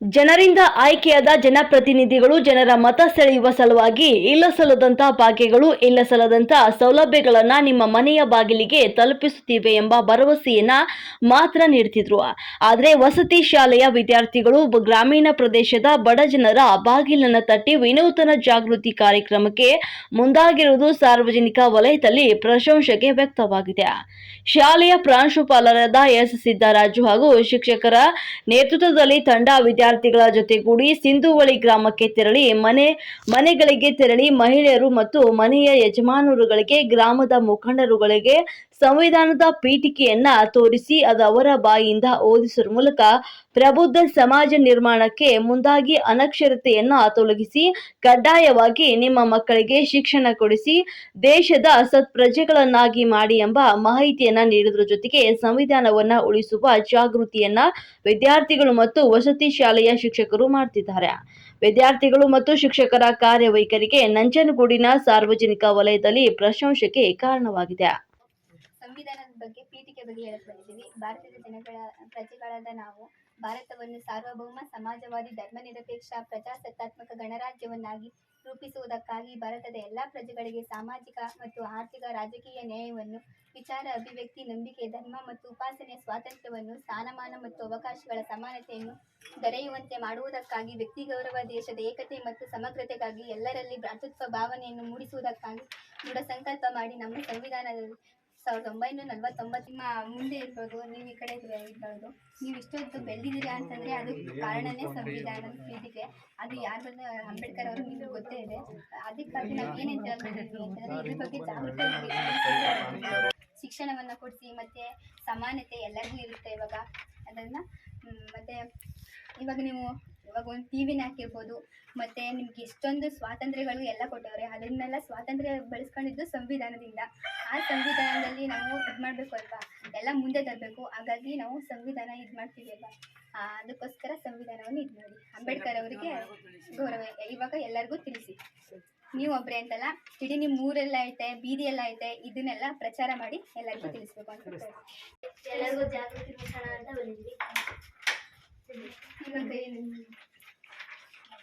ಜನರಿಂದ ಆಯ್ಕೆಯಾದ ಜನಪ್ರತಿನಿಧಿಗಳು ಜನರ ಮತ ಸೆಳೆಯುವ ಸಲುವಾಗಿ ಇಲ್ಲಸಲ್ಲದಂತಹ ಭಾಗ್ಯಗಳು ಇಲ್ಲಸಲ್ಲದಂತ ಸೌಲಭ್ಯಗಳನ್ನ ನಿಮ್ಮ ಮನೆಯ ಬಾಗಿಲಿಗೆ ತಲುಪಿಸುತ್ತಿವೆ ಎಂಬ ಭರವಸೆಯನ್ನ ಮಾತ್ರ ನೀಡ್ತಿದ್ರು. ಆದರೆ ವಸತಿ ಶಾಲೆಯ ವಿದ್ಯಾರ್ಥಿಗಳು ಗ್ರಾಮೀಣ ಪ್ರದೇಶದ ಬಡ ಜನರ ಬಾಗಿಲನ್ನು ತಟ್ಟಿ ವಿನೂತನ ಜಾಗೃತಿ ಕಾರ್ಯಕ್ರಮಕ್ಕೆ ಮುಂದಾಗಿರುವುದು ಸಾರ್ವಜನಿಕ ವಲಯದಲ್ಲಿ ಪ್ರಶಂಸೆಗೆ ವ್ಯಕ್ತವಾಗಿದೆ. ಶಾಲೆಯ ಪ್ರಾಂಶುಪಾಲರಾದ ಎಸ್. ಸಿದ್ದರಾಜು ಹಾಗೂ ಶಿಕ್ಷಕರ ನೇತೃತ್ವದಲ್ಲಿ ತಂಡ ವಿದ್ಯಾರ್ಥಿಗಳ ಜೊತೆಗೂಡಿ ಸಿಂಧುವಳಿ ಗ್ರಾಮಕ್ಕೆ ತೆರಳಿ ಮನೆ ಮನೆಗಳಿಗೆ ತೆರಳಿ ಮಹಿಳೆಯರು ಮತ್ತು ಮನೆಯ ಯಜಮಾನರುಗಳಿಗೆ ಗ್ರಾಮದ ಮುಖಂಡರುಗಳಿಗೆ ಸಂವಿಧಾನದ ಪೀಠಿಕೆಯನ್ನ ತೋರಿಸಿ ಅದು ಅವರ ಬಾಯಿಯಿಂದ ಓದಿಸುವ ಮೂಲಕ ಪ್ರಬುದ್ಧ ಸಮಾಜ ನಿರ್ಮಾಣಕ್ಕೆ ಮುಂದಾಗಿ ಅನಕ್ಷರತೆಯನ್ನ ತೊಲಗಿಸಿ, ಕಡ್ಡಾಯವಾಗಿ ನಿಮ್ಮ ಮಕ್ಕಳಿಗೆ ಶಿಕ್ಷಣ ಕೊಡಿಸಿ, ದೇಶದ ಸತ್ಪ್ರಜೆಗಳನ್ನಾಗಿ ಮಾಡಿ ಎಂಬ ಮಾಹಿತಿಯನ್ನ ನೀಡುವುದರ ಜೊತೆಗೆ ಸಂವಿಧಾನವನ್ನ ಉಳಿಸುವ ಜಾಗೃತಿಯನ್ನ ವಿದ್ಯಾರ್ಥಿಗಳು ಮತ್ತು ವಸತಿ ಶಾಲೆಯ ಶಿಕ್ಷಕರು ಮಾಡ್ತಿದ್ದಾರೆ. ವಿದ್ಯಾರ್ಥಿಗಳು ಮತ್ತು ಶಿಕ್ಷಕರ ಕಾರ್ಯವೈಖರಿಗೆ ನಂಜನಗೂಡಿನ ಸಾರ್ವಜನಿಕ ವಲಯದಲ್ಲಿ ಪ್ರಶಂಸೆಗೆ ಕಾರಣವಾಗಿದೆ. ಸಂವಿಧಾನದ ಬಗ್ಗೆ ಪೀಠಿಕೆ ಬಗ್ಗೆ ಹೇಳಕ್ ಬಂದಿದ್ದೀವಿ. ಭಾರತದ ಜನಗಳ, ಪ್ರಜೆಗಳಾದ ನಾವು, ಭಾರತವನ್ನು ಸಾರ್ವಭೌಮ, ಸಮಾಜವಾದಿ, ಧರ್ಮನಿರಪೇಕ್ಷ, ಪ್ರಜಾಸತ್ತಾತ್ಮಕ ಗಣರಾಜ್ಯವನ್ನಾಗಿ ರೂಪಿಸುವುದಕ್ಕಾಗಿ ಭಾರತದ ಎಲ್ಲಾ ಪ್ರಜೆಗಳಿಗೆ ಸಾಮಾಜಿಕ ಮತ್ತು ಆರ್ಥಿಕ ರಾಜಕೀಯ ನ್ಯಾಯವನ್ನು, ವಿಚಾರ, ಅಭಿವ್ಯಕ್ತಿ, ನಂಬಿಕೆ, ಧರ್ಮ ಮತ್ತು ಉಪಾಸನೆಯ ಸ್ವಾತಂತ್ರ್ಯವನ್ನು, ಸ್ಥಾನಮಾನ ಮತ್ತು ಅವಕಾಶಗಳ ಸಮಾನತೆಯನ್ನು ದೊರೆಯುವಂತೆ ಮಾಡುವುದಕ್ಕಾಗಿ, ವ್ಯಕ್ತಿ ಗೌರವ, ದೇಶದ ಏಕತೆ ಮತ್ತು ಸಮಗ್ರತೆಗಾಗಿ ಎಲ್ಲರಲ್ಲಿ ಭ್ರಾತೃತ್ವ ಭಾವನೆಯನ್ನು ಮೂಡಿಸುವುದಕ್ಕಾಗಿ ದೃಢ ಸಂಕಲ್ಪ ಮಾಡಿ ನಮ್ಮ ಸಂವಿಧಾನದ ಸಾವಿರದ ಒಂಬೈನೂರ ನಲವತ್ತೊಂಬತ್ತು ನಿಮ್ಮ ಮುಂದೆ ಇರ್ಬೋದು, ನೀವು ಈ ಕಡೆ ಇರ್ಬೋದು. ನೀವು ಇಷ್ಟೊತ್ತು ಬೆಳೆದಿದ್ದೀರಾ ಅಂತಂದರೆ ಅದು ಕಾರಣನೇ ಸಂವಿಧಾನದ ಪ್ರೀತಿಗೆ ಅದು ಯಾರು ಅಂಬೇಡ್ಕರ್ ಅವರು ನಿಮಗೆ ಗೊತ್ತೇ ಇದೆ. ಅದಕ್ಕಾಗಿ ನಾವು ಏನೇನು ಹೇಳ್ತಿದ್ದೀವಿ ಅಂತಂದರೆ ಇದ್ರ ಬಗ್ಗೆ ಜಾಗೃತಿ. ಶಿಕ್ಷಣವನ್ನು ಕೊಡಿಸಿ, ಮತ್ತು ಸಮಾನತೆ ಎಲ್ಲರಿಗೂ ಇರುತ್ತೆ ಇವಾಗ. ಅದನ್ನು ಮತ್ತು ಇವಾಗ ನೀವು ಇವಾಗ ಒಂದು ಟಿ ವಿನ ಹಾಕಿರ್ಬೋದು ಮತ್ತು ನಿಮ್ಗೆ ಇಷ್ಟೊಂದು ಸ್ವಾತಂತ್ರ್ಯಗಳು ಎಲ್ಲ ಕೊಟ್ಟವ್ರೆ ಅದನ್ನೆಲ್ಲ ಸ್ವಾತಂತ್ರ್ಯ ಬೆಳೆಸ್ಕೊಂಡಿದ್ದು ಸಂವಿಧಾನದಿಂದ. ಆ ಸಂವಿಧಾನದಲ್ಲಿ ನಾವು ಇದು ಮಾಡಬೇಕು ಅಲ್ವಾ? ಎಲ್ಲ ಮುಂದೆ ತರಬೇಕು. ಹಾಗಾಗಿ ನಾವು ಸಂವಿಧಾನ ಇದು ಮಾಡ್ತೀವಿ ಅಲ್ವಾ? ಅದಕ್ಕೋಸ್ಕರ ಸಂವಿಧಾನವನ್ನು ಇದು ಮಾಡಿ. ಅಂಬೇಡ್ಕರ್ ಅವರಿಗೆ ಗೌರವ. ಇವಾಗ ಎಲ್ಲರಿಗೂ ತಿಳಿಸಿ. ನೀವು ಒಬ್ಬರೇ ಅಂತಲ್ಲ ಇಡೀ ನಿಮ್ಮ ಊರೆಲ್ಲ ಐತೆ ಬೀದಿ ಎಲ್ಲ ಐತೆ ಇದನ್ನೆಲ್ಲ ಪ್ರಚಾರ ಮಾಡಿ ಎಲ್ಲರಿಗೂ ತಿಳಿಸ್ಬೇಕು ಅಂತ. ಎಲ್ಲರಿಗೂ ಜಾಗೃತಿ ಮೂಡಿಸೋಣ ಅಂತ ಬಂದಿದ್ವಿ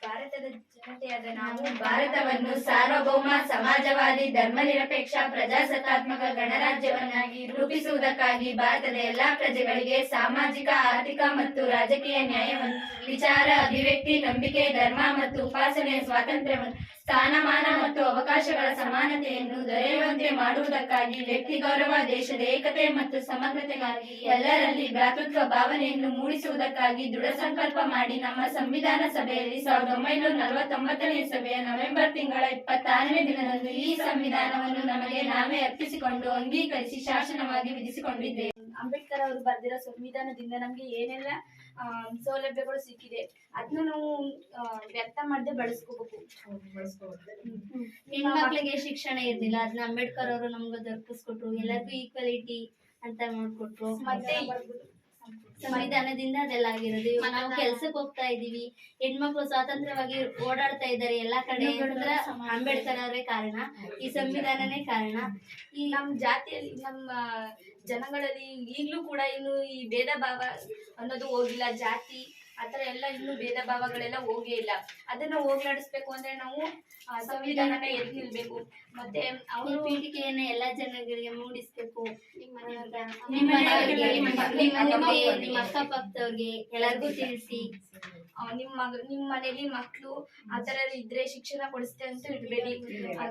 ಭಾರತದ ಜನತೆಯಾದ ನಾವು ಭಾರತವನ್ನು ಸಾರ್ವಭೌಮ, ಸಮಾಜವಾದಿ, ಧರ್ಮನಿರಪೇಕ್ಷ, ಪ್ರಜಾಸತ್ತಾತ್ಮಕ ಗಣರಾಜ್ಯವನ್ನಾಗಿ ರೂಪಿಸುವುದಕ್ಕಾಗಿ ಭಾರತದ ಎಲ್ಲಾ ಪ್ರಜೆಗಳಿಗೆ ಸಾಮಾಜಿಕ, ಆರ್ಥಿಕ ಮತ್ತು ರಾಜಕೀಯ ನ್ಯಾಯವನ್ನು ವಿಚಾರ, ಅಭಿವ್ಯಕ್ತಿ, ನಂಬಿಕೆ, ಧರ್ಮ ಮತ್ತು ಉಪಾಸನೆಯ ಸ್ವಾತಂತ್ರ್ಯವನ್ನು ಸ್ಥಾನಮಾನ ಮತ್ತು ಅವಕಾಶಗಳ ಸಮಾನತೆಯನ್ನು ದೊರೆಯುವಂತೆ ಮಾಡುವುದಕ್ಕಾಗಿ ವ್ಯಕ್ತಿ ಗೌರವ, ದೇಶದ ಏಕತೆ ಮತ್ತು ಸಮಗ್ರತೆಗಾಗಿ ಎಲ್ಲರಲ್ಲಿ ಭ್ರಾತೃತ್ವ ಭಾವನೆಯನ್ನು ಮೂಡಿಸುವುದಕ್ಕಾಗಿ ದೃಢ ಸಂಕಲ್ಪ ಮಾಡಿ ನಮ್ಮ ಸಂವಿಧಾನ ಸಭೆಯಲ್ಲಿ ಸಾವಿರದ ಒಂಬೈನೂರ ನಲವತ್ತೊಂಬತ್ತನೇ ಸಭೆಯ ನವೆಂಬರ್ ತಿಂಗಳ ಇಪ್ಪತ್ತಾರನೇ ದಿನದಂದು ಈ ಸಂವಿಧಾನವನ್ನು ನಮಗೆ ನಾವೇ ಅರ್ಪಿಸಿಕೊಂಡು ಅಂಗೀಕರಿಸಿ ಶಾಸನವಾಗಿ ವಿಧಿಸಿಕೊಂಡಿದ್ದೇವೆ. ಅಂಬೇಡ್ಕರ್ ಅವರು ಬರೆದಿರೋ ಸಂವಿಧಾನದಿಂದ ನಮ್ಗೆ ಏನೆಲ್ಲ ಸೌಲಭ್ಯಗಳು ಸಿಕ್ಕಿದೆ ಅದನ್ನ ನಾವು ವ್ಯಕ್ತ ವ್ಯರ್ಥ ಮಾಡದೆ ಬಳಸ್ಕೋಬೇಕು. ಹೆಣ್ಮಕ್ಳಿಗೆ ಶಿಕ್ಷಣ ಇರ್ಲಿಲ್ಲ ಅದನ್ನ ಅಂಬೇಡ್ಕರ್ ಅವರು ನಮ್ಗೆ ದೊರಕಿಸ್ಕೊಟ್ರು ಎಲ್ಲರಿಗೂ ಈಕ್ವಾಲಿಟಿ ಅಂತ ನೋಡ್ಕೊಟ್ರು. ಮತ್ತೆ ಸಂವಿಧಾನದಿಂದ ಅದೆಲ್ಲ ಆಗಿರೋದು. ಇವಾಗ ನಾವು ಕೆಲ್ಸಕ್ಕೆ ಹೋಗ್ತಾ ಇದೀವಿ ಹೆಣ್ಮಕ್ಳು ಸ್ವಾತಂತ್ರ್ಯವಾಗಿ ಓಡಾಡ್ತಾ ಇದ್ದಾರೆ ಎಲ್ಲಾ ಕಡೆ ಅಂಬೇಡ್ಕರ್ ಅವರೇ ಕಾರಣ. ಈ ಸಂವಿಧಾನನೇ ಕಾರಣ. ಈ ನಮ್ಮ ಜಾತಿಯಲ್ಲಿ ನಮ್ಮ ಜನಗಳಲ್ಲಿ ಈಗಲೂ ಕೂಡ ಇನ್ನು ಈ ಭೇದ ಭಾವ ಅನ್ನೋದು ಹೋಗಿಲ್ಲ. ಜಾತಿ ಆ ಥರ ಎಲ್ಲ ಇನ್ನು ಭೇದ ಭಾವಗಳೆಲ್ಲ ಹೋಗೇ ಇಲ್ಲ. ಅದನ್ನ ಹೋಗ್ಲಾಡಿಸ್ಬೇಕು ಅಂದ್ರೆ ನಾವು ಸಂವಿಧಾನ ಸಂವಿಧಾನನ ಎದ್ದು ನಿಲ್ಬೇಕು. ಮತ್ತೆ ಅವರು ಪೀಠಿಕೆಯನ್ನ ಎಲ್ಲಾ ಜನಗಳಿಗೆ ಮೂಡಿಸ್ಬೇಕು. ನಿಮ್ಮ ಅಕ್ಕಪಕ್ಕದವ್ರಿಗೆ ಎಲ್ಲರಿಗೂ ತಿಳಿಸಿ. ನಿಮ್ಮ ಮಗ ನಿಮ್ಮ ಮನೇಲಿ ಮಕ್ಕಳು ಆ ಥರ ಇದ್ರೆ ಶಿಕ್ಷಣ ಕೊಡಿಸ್ತೆ ಅಂತ ಇಡಬೇಡಿ.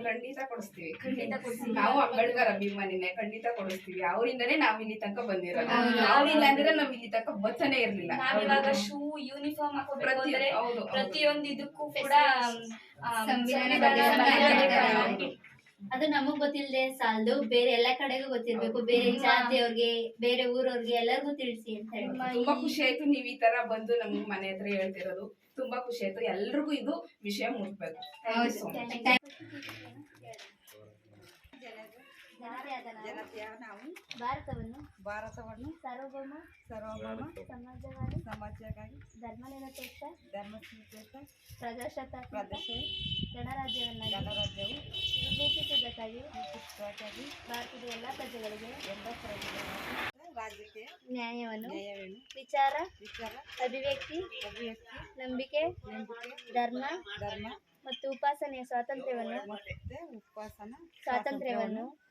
ಖಂಡಿತ ಕೊಡಿಸ್ತೀವಿ. ಖಂಡಿತ ಕೊಡಿಸ್ತೀವಿ. ನಾವು ಅಂಬೇಡ್ಕರ್ ಅಭಿಮಾನಿನೇ ಖಂಡಿತ ಕೊಡಿಸ್ತೀವಿ. ಅವರಿಂದನೇ ನಾವ್ ಇಲ್ಲಿ ತನಕ ಬಂದಿರೋದು. ನಾವಿಲ್ಲ ಅಂದ್ರೆ ನಾವ್ ಇಲ್ಲಿ ತನಕ ಬರ್ತಾನೆ ಇರ್ಲಿಲ್ಲ. ನಾವಿವಾಗ ಶೂ ಯೂನಿಫಾರ್ಮ್ ಹಾಕೋಬೇಕು ಅಂದ್ರೆ. ಪ್ರತಿಯೊಂದು ಇದಕ್ಕೂ ಕೂಡ ಸಂವಿಧಾನ ಅದು ನಮಗ್ ಗೊತ್ತಿಲ್ಲದೆ ಸಾಲದು. ಬೇರೆ ಎಲ್ಲಾ ಕಡೆಗೂ ಗೊತ್ತಿರ್ಬೇಕು. ಬೇರೆ ಜಾತಿಯವ್ರಿಗೆ ಬೇರೆ ಊರವ್ರಿಗೆ ಎಲ್ಲರಿಗೂ ತಿಳಿಸಿ ಅಂತ ಹೇಳಿ ತುಂಬಾ ಖುಷಿ ಆಯ್ತು ನೀವ್ ಈ ತರ ಬಂದು ನಮ್ಗ್ ಮನೆ ಹತ್ರ ಹೇಳ್ತಿರೋದು. ತುಂಬಾ ಖುಷಿ ಆಯ್ತು. ಎಲ್ರಿಗೂ ಇದು ವಿಷಯ ಮುಟ್ಬೇಕು. Thank you so much. ಯಾರೇ ಆದ ನಾವು ಜನತೆಯ ನಾವು ಭಾರತವನ್ನು ಭಾರತವನ್ನು ಸಾರ್ವಭೌಮ ಸರ್ವಭೌಮ ಸಮಾಜವಾದಿ ಸಮಾಜಕ್ಕಾಗಿ ಧರ್ಮನಿರಪೇಕ್ಷ ಧರ್ಮನಿರಪೇಕ್ಷ ಪ್ರಜಾಸತ್ತಾತ್ಮಕ ಪ್ರದೇಶ ಗಣರಾಜ್ಯವನ್ನಾಗಿ ಗಣರಾಜ್ಯವು ರೂಪಿಸುವುದಕ್ಕಾಗಿ ರೂಪಿಸುವುದಕ್ಕಾಗಿ ಭಾರತದ ಎಲ್ಲಾ ಪ್ರಜೆಗಳಿಗೆ ಎಲ್ಲ ಪ್ರಜೆಗಳನ್ನು ರಾಜ್ಯಕ್ಕೆ ನ್ಯಾಯವನ್ನು ನ್ಯಾಯವೇನು ವಿಚಾರ ವಿಚಾರ ಅಭಿವ್ಯಕ್ತಿ ಅಭಿವ್ಯಕ್ತಿ ನಂಬಿಕೆ ನಂಬಿಕೆ ಧರ್ಮ ಧರ್ಮ ಮತ್ತು ಉಪಾಸನೆಯ ಸ್ವಾತಂತ್ರ್ಯವನ್ನು ಮತ್ತೆ ಉಪವಾಸನ ಸ್ವಾತಂತ್ರ್ಯವನ್ನು ಆ,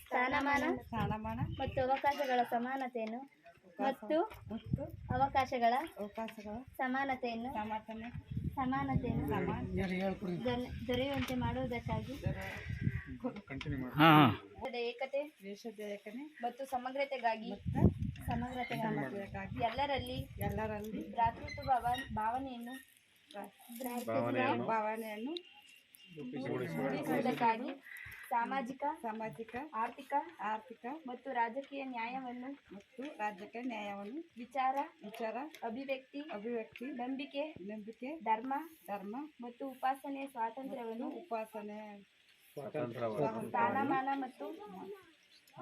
ಸ್ಥಾನಮಾನ ಸ್ಥಾನಮಾನ ಮತ್ತು ಅವಕಾಶಗಳ ಸಮಾನತೆಯನ್ನು ಮತ್ತು ಮತ್ತು ಅವಕಾಶಗಳ ಅವಕಾಶಗಳ ಸಮಾನತೆಯನ್ನು ಸಮಾನತೆ ಸಮಾನತೆಯನ್ನು ಸಮಾನ ದೊರೆ- ದೊರೆಯುವಂತೆ ಮಾಡುವುದಕ್ಕಾಗಿ ದೇಶದ ಏಕತೆ ದೇಶದ ಏಕನೆ ಮತ್ತು ಸಮಗ್ರತೆಗಾಗಿ ಮತ್ತು ಸಮಗ್ರತೆಗಾಗಿ ಸಮಗ್ರತೆಗಾಗಿ ಎಲ್ಲರಲ್ಲಿ ಎಲ್ಲರಲ್ಲಿ ಭ್ರಾತೃತ್ವ ಭಾವ ಭಾವನೆಯನ್ನು ಭ್ರಾತೃತ್ವ ಭಾವನೆಯನ್ನು ಮೂಡಿಸುವುದಕ್ಕಾಗಿ ಸಾಮಾಜಿಕ ಸಾಮಾಜಿಕ ಆರ್ಥಿಕ ಆರ್ಥಿಕ ಮತ್ತು ರಾಜಕೀಯ ನ್ಯಾಯವನ್ನು ಮತ್ತು ರಾಜಕೀಯ ನ್ಯಾಯವನ್ನು ವಿಚಾರ ವಿಚಾರ ಅಭಿವ್ಯಕ್ತಿ ಅಭಿವ್ಯಕ್ತಿ ನಂಬಿಕೆ ನಂಬಿಕೆ ಧರ್ಮ ಧರ್ಮ ಮತ್ತು ಉಪಾಸನೆಯ ಸ್ವಾತಂತ್ರ್ಯವನ್ನು ಉಪಾಸನೆ ಸ್ಥಾನಮಾನ ಮತ್ತು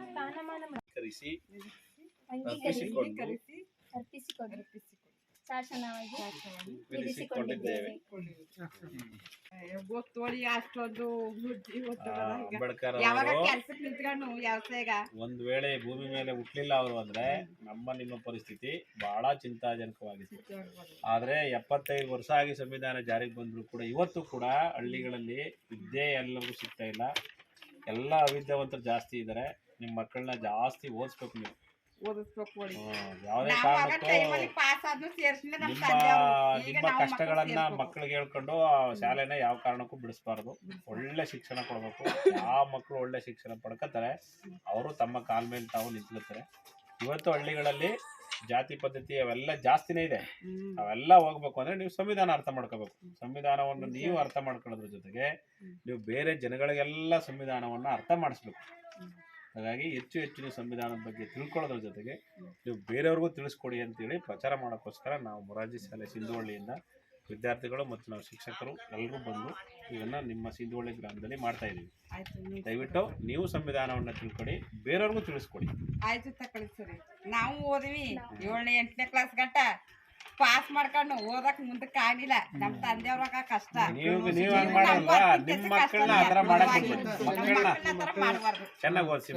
ಸ್ಥಾನಮಾನ ಮತ್ತು ಕರೆಸಿ ಅಂಗೀಕರಿಸಿ ಕರೆಸಿ ಅರ್ಪಿಸಿಕೊಂಡು ಶಾಸನವಾಗಿ ವಿಧಿಸಿಕೊಂಡಿದ್ದೇವೆ ಗೊತ್ತೋಳಿ ಅಷ್ಟೊಂದು ಬುದ್ಧಿ ಅಂಬೇಡ್ಕರ್ ಯಾವಾಗ ಕೆಲ್ಸಕ್ಕೆ ನಿಂತ್ಕೊಂಡು ಒಂದ್ ವೇಳೆ ಭೂಮಿ ಮೇಲೆ ಹುಟ್ಲಿಲ್ಲ ಅವರು ಅಂದ್ರೆ ನಮ್ಮ ನಿಮ್ಮ ಪರಿಸ್ಥಿತಿ ಬಹಳ ಚಿಂತಾಜನಕವಾಗಿತ್ತು. ಆದ್ರೆ ಎಪ್ಪತ್ತೈದು ವರ್ಷ ಆಗಿ ಸಂವಿಧಾನ ಜಾರಿಗೆ ಬಂದ್ರು ಕೂಡ ಇವತ್ತು ಕೂಡ ಹಳ್ಳಿಗಳಲ್ಲಿ ವಿದ್ಯೆ ಎಲ್ಲರಿಗೂ ಸಿಗ್ತಾ ಇಲ್ಲ. ಎಲ್ಲ ಅವಿದ್ಯಾವಂತರು ಜಾಸ್ತಿ ಇದ್ದಾರೆ. ನಿಮ್ಮ ಮಕ್ಕಳನ್ನ ಜಾಸ್ತಿ ಓದಿಸ್ಬೇಕು ನೀವು. ಓದಿಸ್ಬೇಕು ನೋಡಿ ಯಾವುದೇ ನಾವು ಆಗ ಕಾರಣಕ್ಕೂ ಪಾಸ್ ನಮ್ಮ ನಿಮ್ಮ ತಂದೆಯವರು ಈಗ ನಿಮ್ಮ ನಾವು ಕಷ್ಟಗಳನ್ನ ಮಕ್ಳಿಗೆ ಮಕ್ಕಳಿಗೆ ಹೇಳ್ಕೊಂಡು ಆ ಶಾಲೆನ ಯಾವ ಕಾರಣಕ್ಕೂ ಬಿಡಿಸ್ಬಾರ್ದು. ಒಳ್ಳೆ ಶಿಕ್ಷಣ ಕೊಡಬೇಕು. ಯಾವ ಮಕ್ಕಳು ಒಳ್ಳೆ ಶಿಕ್ಷಣ ಪಡ್ಕೋತಾರೆ ಅವರು ತಮ್ಮ ಕಾಲ ಮೇಲೆ ತಾವು ನಿಂತ್ಕೊತಾರೆ. ಇವತ್ತು ಹಳ್ಳಿಗಳಲ್ಲಿ ಜಾತಿ ಪದ್ಧತಿ ಅವೆಲ್ಲ ಜಾಸ್ತಿನೇ ಇದೆ. ಅವೆಲ್ಲ ಹೋಗ್ಬೇಕು ಅಂದ್ರೆ ನೀವು ಸಂವಿಧಾನ ಅರ್ಥ ಮಾಡ್ಕೋಬೇಕು. ಸಂವಿಧಾನವನ್ನು ನೀವು ಅರ್ಥ ಮಾಡ್ಕೊಳ್ಳೋದ್ರ ಜೊತೆಗೆ ನೀವು ಬೇರೆ ಜನಗಳಿಗೆಲ್ಲ ಸಂವಿಧಾನವನ್ನ ಅರ್ಥ ಮಾಡಿಸ್ಬೇಕು. ಹಾಗಾಗಿ ಹೆಚ್ಚು ಹೆಚ್ಚು ನೀವು ಸಂವಿಧಾನದ ಬಗ್ಗೆ ತಿಳ್ಕೊಳ್ಳೋದ್ರ ಜೊತೆಗೆ ನೀವು ಬೇರೆಯವ್ರಿಗೂ ತಿಳಿಸ್ಕೊಡಿ ಅಂತೇಳಿ ಪ್ರಚಾರ ಮಾಡೋಕ್ಕೋಸ್ಕರ ನಾವು ಮೊರಾರ್ಜಿ ಶಾಲೆ ಸಿಂಧುವಳ್ಳಿಯಿಂದ ವಿದ್ಯಾರ್ಥಿಗಳು ಮತ್ತು ನಾವು ಶಿಕ್ಷಕರು ಎಲ್ಲರೂ ಬಂದು ಇದನ್ನು ನಿಮ್ಮ ಸಿಂಧುವಳ್ಳಿ ಗ್ರಾಮದಲ್ಲಿ ಮಾಡ್ತಾ ಇದ್ದೀವಿ. ದಯವಿಟ್ಟು ನೀವು ಸಂವಿಧಾನವನ್ನು ತಿಳ್ಕೊಡಿ ಬೇರೆಯವ್ರಿಗೂ ತಿಳಿಸ್ಕೊಡಿ. ಆಯ್ತು ತಕೊಳ್ಳಿ ಸರಿ ನಾವು ಓದಿವಿ ಏಳನೇ ಎಂಟನೇ ಕ್ಲಾಸ್ ಗಂಟ. ಪಾಸ್ ಮಾಡ್ಕೊಂಡು ಓದಕ್ ಮುಂದಕ್ಕೆ ಆಗಿಲ್ಲ ನಮ್ಮ ತಂದೆಯವ್ರಾಗ ಕಷ್ಟ. ನೀವು ನೀವು ಹಂಗ್ ಮಾಡಲ್ವಾ? ಮಕ್ಕಳನ್ನ. ಆತರ ಮಾಡಕ್ ಮಕ್ಕಳನ್ನ ಚೆನ್ನಾಗಿ ಓದಿಸಿ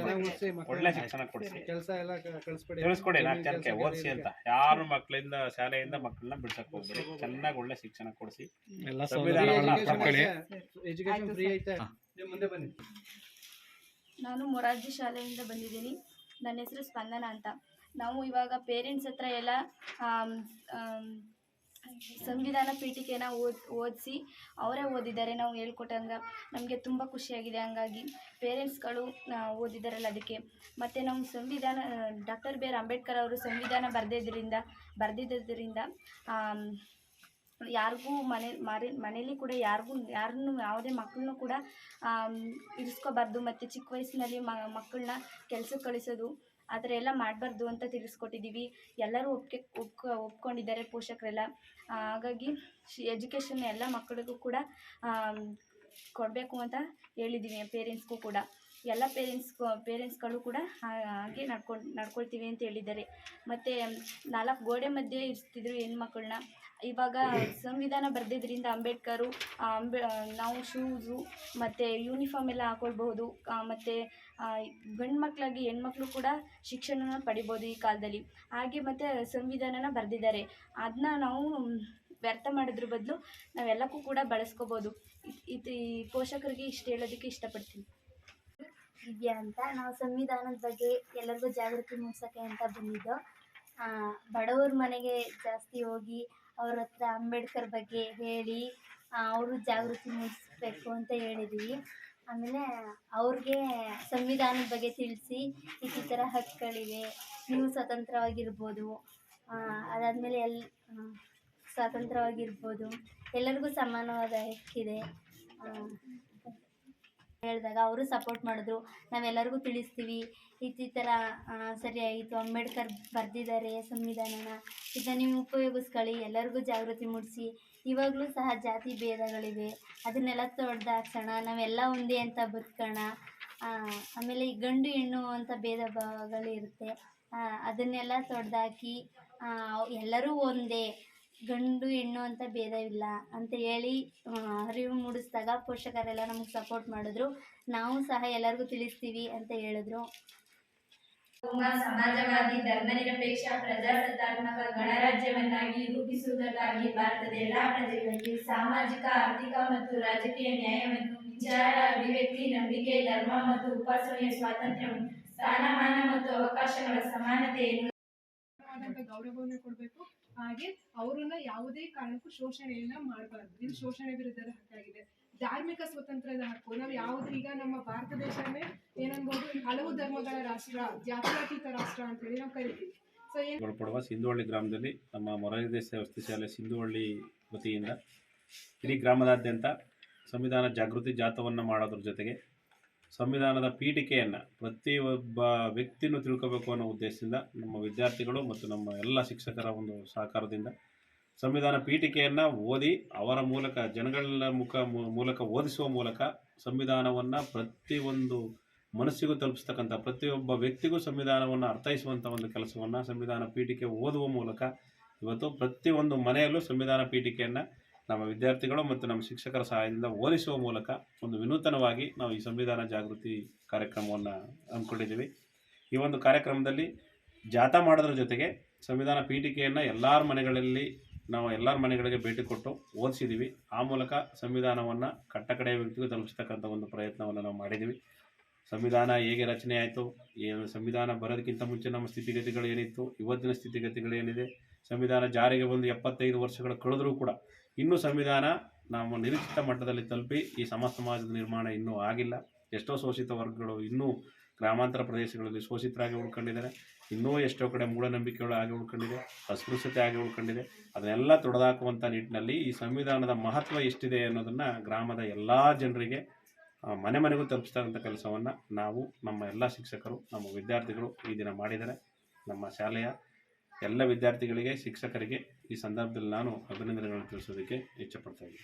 ಒಳ್ಳೆ ಶಿಕ್ಷಣ ಕೊಡಿಸಿ. ಕೆಲಸ ಎಲ್ಲ ಕ- ಕಳಿಸ್ಬಿಡಿ ತಿಳಿಸ್ಕೊಡಿ ನಾಲ್ಕು ಜನಕ್ಕೆ ಓದಿಸಿ ಅಂತ. ಯಾರು ಮಕ್ಕಳಿಂದ ಶಾಲೆಯಿಂದ ಮಕ್ಕಳನ್ನ ಬಿಡ್ಸಕ್ ಹೋಗ್ಬೇಡಿ. ಚೆನ್ನಾಗಿ ಒಳ್ಳೆ ಶಿಕ್ಷಣ ಕೊಡಿಸಿ. ಎಲ್ಲ ಸಂವಿಧಾನವನ್ನ ಅರ್ಥ ಮಾಡ್ಕೊಳ್ಳಿ. ಎಜುಕೇಶನ್ ಫ್ರೀ ಐತೆ. ನೀವು ಮುಂದೆ ಬನ್ನಿ. ನಾನು ಮೊರಾರ್ಜಿ ಶಾಲೆಯಿಂದ ಬಂದಿದ್ದೀನಿ. ನನ್ನ ಹೆಸರು ಸ್ಪಂದನ ಅಂತ. ನಾವು ಇವಾಗ ಪೇರೆಂಟ್ಸ್ ಹತ್ರ ಎಲ್ಲ ಸಂವಿಧಾನ ಪೀಠಿಕೆನ ಓದ್, ಓದಿಸಿ ಅವರೇ ಓದಿದ್ದಾರೆ. ನಾವು ಹೇಳ್ಕೊಟ್ಟಂಗೆ ನಮಗೆ ತುಂಬ ಖುಷಿಯಾಗಿದೆ. ಹಂಗಾಗಿ ಪೇರೆಂಟ್ಸ್ಗಳು ಓದಿದ್ದಾರಲ್ಲ ಅದಕ್ಕೆ. ಮತ್ತು ನಾವು ಸಂವಿಧಾನ, ಡಾಕ್ಟರ್ ಬಿ ಆರ್ ಅಂಬೇಡ್ಕರ್ ಅವರು ಸಂವಿಧಾನ ಬರೆದಿದ್ದರಿಂದ ಬರೆದಿದ್ದರಿಂದ ಯಾರಿಗೂ ಮನೆ, ಮರೆ, ಮನೇಲಿ ಕೂಡ ಯಾರಿಗೂ, ಯಾರನ್ನೂ, ಯಾವುದೇ ಮಕ್ಕಳನ್ನೂ ಕೂಡ ಇರಿಸ್ಕೋಬಾರ್ದು. ಮತ್ತು ಚಿಕ್ಕ ವಯಸ್ಸಿನಲ್ಲಿ ಮಕ್ಕಳನ್ನ ಕೆಲಸಕ್ಕೆ ಕಳಿಸೋದು ಆ ಥರ ಎಲ್ಲ ಮಾಡಬಾರ್ದು ಅಂತ ತಿಳಿಸ್ಕೊಟ್ಟಿದ್ದೀವಿ. ಎಲ್ಲರೂ ಒಪ್ಕೆ ಒಪ್ಕೊ, ಒಪ್ಕೊಂಡಿದ್ದಾರೆ ಪೋಷಕರೆಲ್ಲ. ಹಾಗಾಗಿ ಎಜುಕೇಷನ್ ಎಲ್ಲ ಮಕ್ಕಳಿಗೂ ಕೂಡ ಕೊಡಬೇಕು ಅಂತ ಹೇಳಿದ್ದೀವಿ ಪೇರೆಂಟ್ಸ್ಗೂ ಕೂಡ. ಎಲ್ಲ ಪೇರೆಂಟ್ಸ್ ಪೇರೆಂಟ್ಸ್ಗಳು ಕೂಡ ಹಾಗೆ ನಡ್ಕೊಂಡು ನಡ್ಕೊಳ್ತೀವಿ ಅಂತ ಹೇಳಿದ್ದಾರೆ. ಮತ್ತು ನಾಲ್ಕು ಗೋಡೆ ಮಧ್ಯೆ ಇರ್ತಿದ್ರು ಹೆಣ್ಮಕ್ಳನ್ನ. ಇವಾಗ ಸಂವಿಧಾನ ಬರೆದಿದ್ರಿಂದ ಅಂಬೇಡ್ಕರು ಅಂಬೆ ನಾವು ಶೂಸು ಮತ್ತು ಯೂನಿಫಾರ್ಮ್ ಎಲ್ಲ ಹಾಕೊಳ್ಬಹುದು. ಮತ್ತು ಗಂಡು ಮಕ್ಕಳಾಗಿ ಹೆಣ್ಮಕ್ಳು ಕೂಡ ಶಿಕ್ಷಣನ ಪಡಿಬೋದು ಈ ಕಾಲದಲ್ಲಿ. ಹಾಗೆ ಮತ್ತು ಸಂವಿಧಾನನ ಬರೆದಿದ್ದಾರೆ. ಅದನ್ನ ನಾವು ವ್ಯರ್ಥ ಮಾಡಿದ್ರ ಬದಲು ನಾವೆಲ್ಲಕ್ಕೂ ಕೂಡ ಬಳಸ್ಕೋಬೋದು. ಇದು ಈ ಪೋಷಕರಿಗೆ ಇಷ್ಟು ಹೇಳೋದಕ್ಕೆ ಇಷ್ಟಪಡ್ತೀನಿ. ದಿವ್ಯಾ ಅಂತ ನಾವು ಸಂವಿಧಾನದ ಬಗ್ಗೆ ಎಲ್ಲರಿಗೂ ಜಾಗೃತಿ ಮೂಡಿಸೋಕ್ಕೆ ಅಂತ ಬಂದಿದ್ದು. ಬಡವ್ರ ಮನೆಗೆ ಜಾಸ್ತಿ ಹೋಗಿ ಅವ್ರ ಹತ್ರ ಅಂಬೇಡ್ಕರ್ ಬಗ್ಗೆ ಹೇಳಿ ಅವರು ಜಾಗೃತಿ ಮೂಡಿಸ್ಬೇಕು ಅಂತ ಹೇಳಿದೀವಿ. ಆಮೇಲೆ ಅವ್ರಿಗೆ ಸಂವಿಧಾನದ ಬಗ್ಗೆ ತಿಳಿಸಿ ಥರ ಹಕ್ಕುಗಳಿವೆ, ನೀವು ಸ್ವತಂತ್ರವಾಗಿರ್ಬೋದು. ಅದಾದಮೇಲೆ ಎಲ್ ಸ್ವಾತಂತ್ರ್ಯವಾಗಿರ್ಬೋದು ಎಲ್ಲರಿಗೂ ಸಮಾನವಾದ ಹಕ್ಕಿದೆ. ಹೇಳಿದಾಗ ಅವರು ಸಪೋರ್ಟ್ ಮಾಡಿದ್ರು. ನಾವೆಲ್ಲರಿಗೂ ತಿಳಿಸ್ತೀವಿ. ಈ ಈ ಥರ ಸರಿಯಾಗಿತ್ತು ಅಂಬೇಡ್ಕರ್ ಬರೆದಿದ್ದಾರೆ ಸಂವಿಧಾನನ. ಇದನ್ನು ನೀವು ಉಪಯೋಗಿಸ್ಕೊಳ್ಳಿ. ಎಲ್ಲರಿಗೂ ಜಾಗೃತಿ ಮೂಡಿಸಿ. ಇವಾಗಲೂ ಸಹ ಜಾತಿ ಭೇದಗಳಿವೆ. ಅದನ್ನೆಲ್ಲ ತೊಡೆದಾಕ್ಸೋಣ ನಾವೆಲ್ಲ ಒಂದೇ ಅಂತ ಬದುಕೋಣ. ಆಮೇಲೆ ಈ ಗಂಡು ಹೆಣ್ಣು ಅಂತ ಭೇದ ಭಾವಗಳಿರುತ್ತೆ ಅದನ್ನೆಲ್ಲ ತೊಡೆದಾಕಿ ಎಲ್ಲರೂ ಒಂದೇ. ಗಂಡು ಹೆಣ್ಣು ಅಂತ ಭೇದವಿಲ್ಲ ಅಂತ ಹೇಳಿ ಅರಿವು ಮೂಡಿಸಿದಾಗ ಪೋಷಕರೆಲ್ಲ ನಮಗೆ ಸಪೋರ್ಟ್ ಮಾಡಿದ್ರು. ನಾವು ಸಹ ಎಲ್ಲರಿಗೂ ತಿಳಿಸ್ತೀವಿ ಅಂತ ಹೇಳಿದ್ರು. ತುಂಬಾ ಸಮಾಜವಾದಿ ಧರ್ಮನಿರಪೇಕ್ಷ ಪ್ರಜಾಸತ್ತಾತ್ಮಕ ಗಣರಾಜ್ಯವನ್ನಾಗಿ ರೂಪಿಸುವುದಕ್ಕಾಗಿ ಭಾರತದ ಎಲ್ಲಾ ಪ್ರಜೆಗಳಿಗೆ ಸಾಮಾಜಿಕ ಆರ್ಥಿಕ ಮತ್ತು ರಾಜಕೀಯ ನ್ಯಾಯವನ್ನು ವಿಚಾರ ಅಭಿವ್ಯಕ್ತಿ ನಂಬಿಕೆ ಧರ್ಮ ಮತ್ತು ಉಪಾಸನೆಯ ಸ್ವಾತಂತ್ರ್ಯವನ್ನು ಸ್ಥಾನಮಾನ ಮತ್ತು ಅವಕಾಶಗಳ ಸಮಾನತೆಯನ್ನು ಗೌರವವನ್ನು ಕೊಡಬೇಕು. ಹಾಗೆ ಅವರನ್ನ ಯಾವುದೇ ಕಾರಣಕ್ಕೂ ಶೋಷಣೆಯನ್ನ ಮಾಡಬಾರ್ದು. ಇದು ಶೋಷಣೆ ವಿರುದ್ಧದ ಹಕ್ಕಾಗಿದೆ ಧಾರ್ಮಿಕ ಸ್ವತಂತ್ರದ ಹಕ್ಕು. ನಾವು ಯಾವುದು ಈಗ ನಮ್ಮ ಭಾರತ ದೇಶನೇ ಏನನ್ಬಹುದು ಹಲವು ಧರ್ಮಗಳ ರಾಷ್ಟ್ರ, ಜಾತ್ಯತೀತ ರಾಷ್ಟ್ರ ಅಂತ ಹೇಳಿ ನಾವು ಕರಿತೀವಿ. ಸೊ ಒಳಪಡುವ ಸಿಂಧುವಳ್ಳಿ ಗ್ರಾಮದಲ್ಲಿ ನಮ್ಮ ಮೊರಾರ್ಜಿ ದೇಸಾಯಿ ವಸತಿ ಶಾಲೆ ಸಿಂಧುವಳ್ಳಿ ವತಿಯಿಂದ, ಇಡೀ ಗ್ರಾಮದಾದ್ಯಂತ ಸಂವಿಧಾನ ಜಾಗೃತಿ ಜಾಥವನ್ನು ಮಾಡೋದ್ರ ಜೊತೆಗೆ ಸಂವಿಧಾನದ ಪೀಠಿಕೆಯನ್ನು ಪ್ರತಿಯೊಬ್ಬ ವ್ಯಕ್ತಿನೂ ತಿಳ್ಕೋಬೇಕು ಅನ್ನೋ ಉದ್ದೇಶದಿಂದ ನಮ್ಮ ವಿದ್ಯಾರ್ಥಿಗಳು ಮತ್ತು ನಮ್ಮ ಎಲ್ಲ ಶಿಕ್ಷಕರ ಒಂದು ಸಹಕಾರದಿಂದ ಸಂವಿಧಾನ ಪೀಠಿಕೆಯನ್ನು ಓದಿ ಅವರ ಮೂಲಕ ಜನಗಳ ಮುಖ ಮೂಲಕ ಓದಿಸುವ ಮೂಲಕ ಸಂವಿಧಾನವನ್ನು ಪ್ರತಿಯೊಂದು ಮನಸ್ಸಿಗೂ ತಲುಪಿಸ್ತಕ್ಕಂಥ ಪ್ರತಿಯೊಬ್ಬ ವ್ಯಕ್ತಿಗೂ ಸಂವಿಧಾನವನ್ನು ಅರ್ಥೈಸುವಂಥ ಒಂದು ಕೆಲಸವನ್ನು ಸಂವಿಧಾನ ಪೀಠಿಕೆ ಓದುವ ಮೂಲಕ ಇವತ್ತು ಪ್ರತಿಯೊಂದು ಮನೆಯಲ್ಲೂ ಸಂವಿಧಾನ ಪೀಠಿಕೆಯನ್ನು ನಮ್ಮ ವಿದ್ಯಾರ್ಥಿಗಳು ಮತ್ತು ನಮ್ಮ ಶಿಕ್ಷಕರ ಸಹಾಯದಿಂದ ಓದಿಸುವ ಮೂಲಕ ಒಂದು ವಿನೂತನವಾಗಿ ನಾವು ಈ ಸಂವಿಧಾನ ಜಾಗೃತಿ ಕಾರ್ಯಕ್ರಮವನ್ನು ಹಮ್ಮಿಕೊಂಡಿದ್ದೀವಿ. ಈ ಒಂದು ಕಾರ್ಯಕ್ರಮದಲ್ಲಿ ಜಾಥಾ ಮಾಡೋದ್ರ ಜೊತೆಗೆ ಸಂವಿಧಾನ ಪೀಠಿಕೆಯನ್ನು ಎಲ್ಲರ ಮನೆಗಳಲ್ಲಿ ನಾವು ಎಲ್ಲರ ಮನೆಗಳಿಗೆ ಭೇಟಿ ಕೊಟ್ಟು ಓದಿಸಿದ್ದೀವಿ. ಆ ಮೂಲಕ ಸಂವಿಧಾನವನ್ನು ಕಟ್ಟಕಡೆಯ ವ್ಯಕ್ತಿಗೂ ತಲುಪಿಸ್ತಕ್ಕಂಥ ಒಂದು ಪ್ರಯತ್ನವನ್ನು ನಾವು ಮಾಡಿದ್ದೀವಿ. ಸಂವಿಧಾನ ಹೇಗೆ ರಚನೆ ಆಯಿತು ಸಂವಿಧಾನ ಬರೋದಕ್ಕಿಂತ ಮುಂಚೆ ನಮ್ಮ ಸ್ಥಿತಿಗತಿಗಳು ಏನಿತ್ತು, ಇವತ್ತಿನ ಸ್ಥಿತಿಗತಿಗಳು ಏನಿದೆ, ಸಂವಿಧಾನ ಜಾರಿಗೆ ಬಂದು ಎಪ್ಪತ್ತೈದು ವರ್ಷಗಳ ಕಳೆದರೂ ಕೂಡ ಇನ್ನೂ ಸಂವಿಧಾನ ನಮ್ಮ ನಿರೀಕ್ಷಿತ ಮಟ್ಟದಲ್ಲಿ ತಲುಪಿ ಈ ಸಮ ಸಮಾಜದ ನಿರ್ಮಾಣ ಇನ್ನೂ ಆಗಿಲ್ಲ. ಎಷ್ಟೋ ಶೋಷಿತ ವರ್ಗಗಳು ಇನ್ನೂ ಗ್ರಾಮಾಂತರ ಪ್ರದೇಶಗಳಲ್ಲಿ ಶೋಷಿತರಾಗಿ ಉಳ್ಕೊಂಡಿದ್ದಾರೆ. ಇನ್ನೂ ಎಷ್ಟೋ ಕಡೆ ಮೂಢನಂಬಿಕೆಗಳು ಆಗಿ ಉಳ್ಕೊಂಡಿದೆ, ಅಸ್ಪೃಶ್ಯತೆ ಆಗಿ ಉಳ್ಕೊಂಡಿದೆ. ಅದನ್ನೆಲ್ಲ ತೊಡೆದಾಕುವಂಥ ನಿಟ್ಟಿನಲ್ಲಿ ಈ ಸಂವಿಧಾನದ ಮಹತ್ವ ಎಷ್ಟಿದೆ ಅನ್ನೋದನ್ನು ಗ್ರಾಮದ ಎಲ್ಲ ಜನರಿಗೆ ಮನೆ ಮನೆಗೂ ತಲುಪಿಸ್ತಕ್ಕಂಥ ಕೆಲಸವನ್ನು ನಾವು ನಮ್ಮ ಎಲ್ಲ ಶಿಕ್ಷಕರು, ನಮ್ಮ ವಿದ್ಯಾರ್ಥಿಗಳು ಈ ದಿನ ಮಾಡಿದ್ದಾರೆ. ನಮ್ಮ ಶಾಲೆಯ ಎಲ್ಲ ವಿದ್ಯಾರ್ಥಿಗಳಿಗೆ, ಶಿಕ್ಷಕರಿಗೆ ಈ ಸಂದರ್ಭದಲ್ಲಿ ನಾನು ಅಭಿನಂದನೆಗಳನ್ನು ತಿಳಿಸೋದಕ್ಕೆ ಇಚ್ಛಪಡ್ತಾ ಇದ್ದೀನಿ.